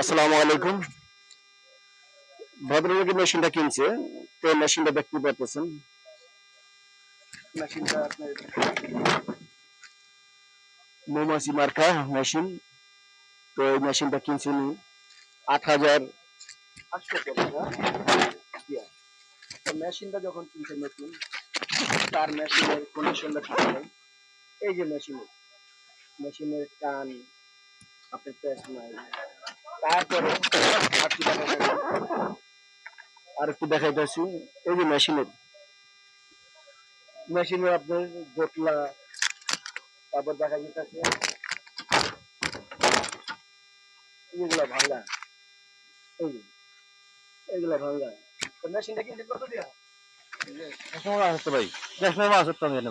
আসসালামু আলাইকুম। ভদ্রলোকের মেশিনটা কিনছে, তো মেশিনটা দেখতে পাচ্ছেন মেশিনটা মৌমাছি মার্কা মেশিন, তো এই মেশিনটা কিনছে উনি আট হাজার মেশিনটা যখন কিনছে নতুন, তার মেশিনের কন্ডিশনটা নেই এই যে মেশিনের মেশিনের কান আপনার নাই তারপরে আর? একটু দেখাইতেছি এই যে মেশিনের। মেশিনে আপনার গোটলা তারপর দেখা যেতেছে এগুলা ভাঙা। এই এগুলা ভাঙা। মেশিনটা কিনতে কত দিয়া?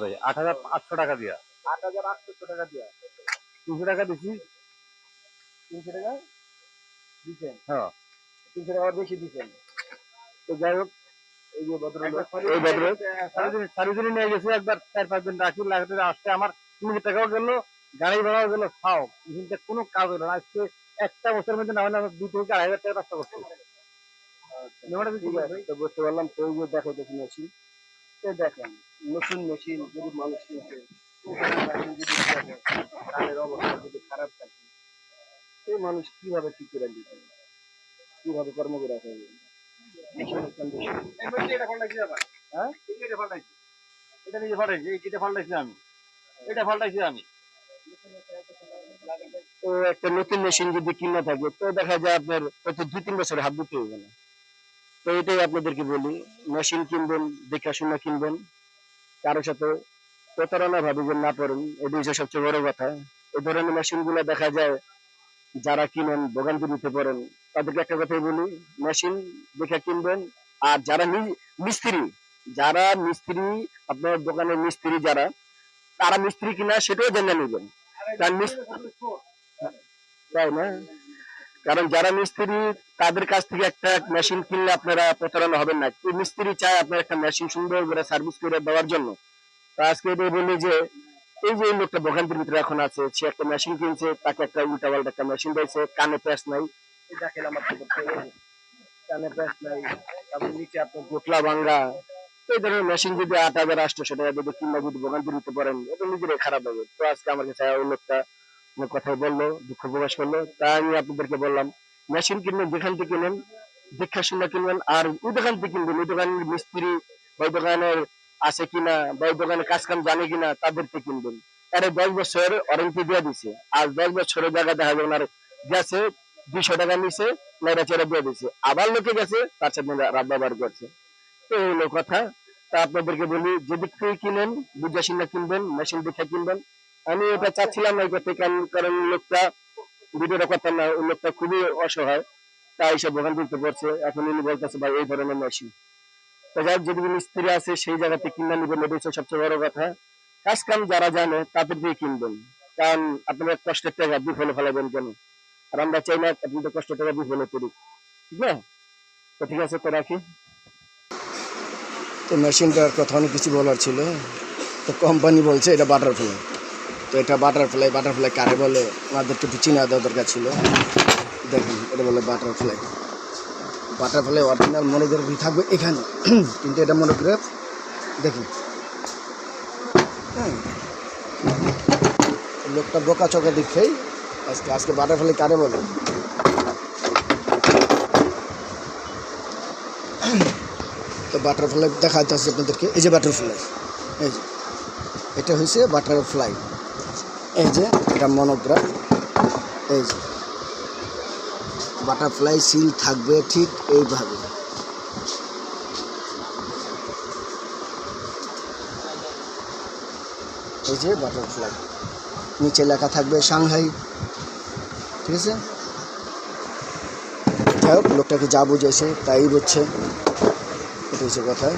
ভাই। আট হাজার আটশো টাকা দিয়া। আট হাজার আটশো টাকা দিয়া। তিনশো টাকা দিচ্ছি তিনশো টাকা দিচ্ছেন? হ্যাঁ। তিনশো টাকা বেশি দিচ্ছেন। তো যাই হোক এই যে ভদ্রলোক এই ভদ্রলোক সারাদিন নিয়ে গেছে একবার চার পাঁচ দিন রাখি লাগাতে আসতে আমার তিন হাজার টাকাও গেল গাড়ি ভাড়াও গেল খাও। মেশিনটা কোনো কাজ হলো না। আজকে একটা বছরের মধ্যে না হলে আমার দু থেকে আড়াই হাজার টাকা রাস্তা করছি। আছে। তো বুঝতে পারলাম। তো এই যে দেখাইতেছি মেশিন। তো দেখেন নতুন মেশিন যদি মানুষ কিনছে মেশিন যদি দেখে, তাদের অবস্থা যদি খারাপ থাকে সেই মানুষ কীভাবে ঠিক করে দিতে কীভাবে কর্ম করে রাখা এটা আবার। হ্যাঁ? নিজে এটা আমি। এটা আমি। তো একটা নতুন মেশিন যদি কিনা থাকে তো দেখা যায় আপনার হয়তো দুই তিন বছর হাত দিতে হবে না তো এটাই আপনাদেরকে বলি মেশিন কিনবেন দেখাশোনা কিনবেন কারোর সাথে প্রতারণা ভাবে যে না পড়েন এটাই সবচেয়ে বড় কথা। এই ধরনের মেশিনগুলা দেখা যায় যারা কিনেন ভোগান্তি দিতে পারেন, তাদেরকে একটা কথাই বলি মেশিন দেখে কিনবেন। আর যারা মিস্ত্রি যারা মিস্ত্রি, আপনার দোকানের মিস্ত্রি যারা, তারা মিস্ত্রি কিনা সেটাও জেনে নেবেন। তাই না? কারণ যারা মিস্ত্রি, তাদের কাছ থেকে একটা মেশিন কিনলে আপনারা প্রতারণা হবেন না। মিস্ত্রি চায় আপনার একটা মেশিন সুন্দর করে সার্ভিস করে দেওয়ার জন্য। তা আজকে এটাই বলি যে এই যে লোকটা ভোগান্তির ভিতরে এখন আছে, সে একটা মেশিন কিনছে, তাকে একটা উল্টা পাল্টা একটা মেশিন দিয়েছে, কানে প্যাস নাই। দেখেন আমার কানে প্যাস নাই, তারপর নিচে আপনার গোটলা ভাঙ্গা। এই ধরনের মেশিন যদি আট হাজার যদি কিংবা যদি দিতে পারেন এটা নিজেরাই খারাপ হবে। তো আজকে আমার কাছে ওই লোকটা কথাই বলল, দুঃখ প্রকাশ করল। তাই আমি আপনাদেরকে বললাম মেশিন কিনবেন, যেখান থেকে কিনেন দেখা শুনে কিনবেন, আর ওই দোকান থেকে কিনবেন। ওই দোকানের মিস্ত্রি, ওই দোকানের আছে কিনা ওই দোকানে কাজ কাম জানে কিনা তাদের থেকে কিনবেন। আরে দশ বছর ওয়ারেন্টি দিয়ে দিছে। আজ দশ বছরের জায়গা দেখা যাবে আর গেছে, দুইশো টাকা নিছে নাইরা চেরা দিয়ে দিছে। আবার লোকে গেছে, তার সাথে রাত ব্যবহার করছে। তো এই হলো কথা। তা আপনাদেরকে বলি যেদিক থেকে কিনেন বুঝা শুনে কিনবেন, মেশিন দেখে কিনবেন। আমি এটা চাচ্ছিলাম না করতে কারণ লোকটা, ভিডিওটা করতাম না লোকটা খুবই অসহায়। তাই সব ভোগান দিতে পড়ছে। এখন উনি বলতেছে, ভাই, এই ধরনের মেশিন হোক, যদি মিস্ত্রি আছে সেই জায়গাতে কিনে নেবেন এটা হচ্ছে সবচেয়ে বড় কথা। কাজ কাম যারা জানে তাদের দিয়ে কিনবেন। কারণ আপনারা কষ্টের টাকা বিফলে ফেলাবেন কেন? আর আমরা চাই না আপনি তো কষ্টের টাকা বিফলে করুক ঠিক না? তো ঠিক আছে তো রাখি। তো মেশিনটার কথা অনেক কিছু বলার ছিল। তো কোম্পানি বলছে এটা বাটারফ্লাই তো এটা বাটারফ্লাই বাটারফ্লাই কারে বলে? আমাদেরকে একটু চিনা দেওয়া দরকার ছিল। দেখুন এটা বলে বাটারফ্লাই বাটারফ্লাই অরিজিনাল মনোগ্রাফি থাকবে এখানে। কিন্তু এটা মনোগ্রাফ দেখুন হ্যাঁ। লোকটা বোকা চোখে দেখেই আজকে আজকে বাটারফ্লাই কারে বলে? তো বাটারফ্লাই দেখা যাচ্ছে আপনাদেরকে। এই যে বাটারফ্লাই। এই যে। এটা হয়েছে বাটারফ্লাই। এই যে এটা মনোগ্রাফ। এই যে। বাটারফ্লাই সিল থাকবে ঠিক এইভাবে। এই যে বাটারফ্লাই, নিচে লেখা থাকবে সাংহাই, ঠিক আছে? যাই হোক, লোকটাকে যা বুঝেছে তাই বুঝছে এটা হচ্ছে কথা।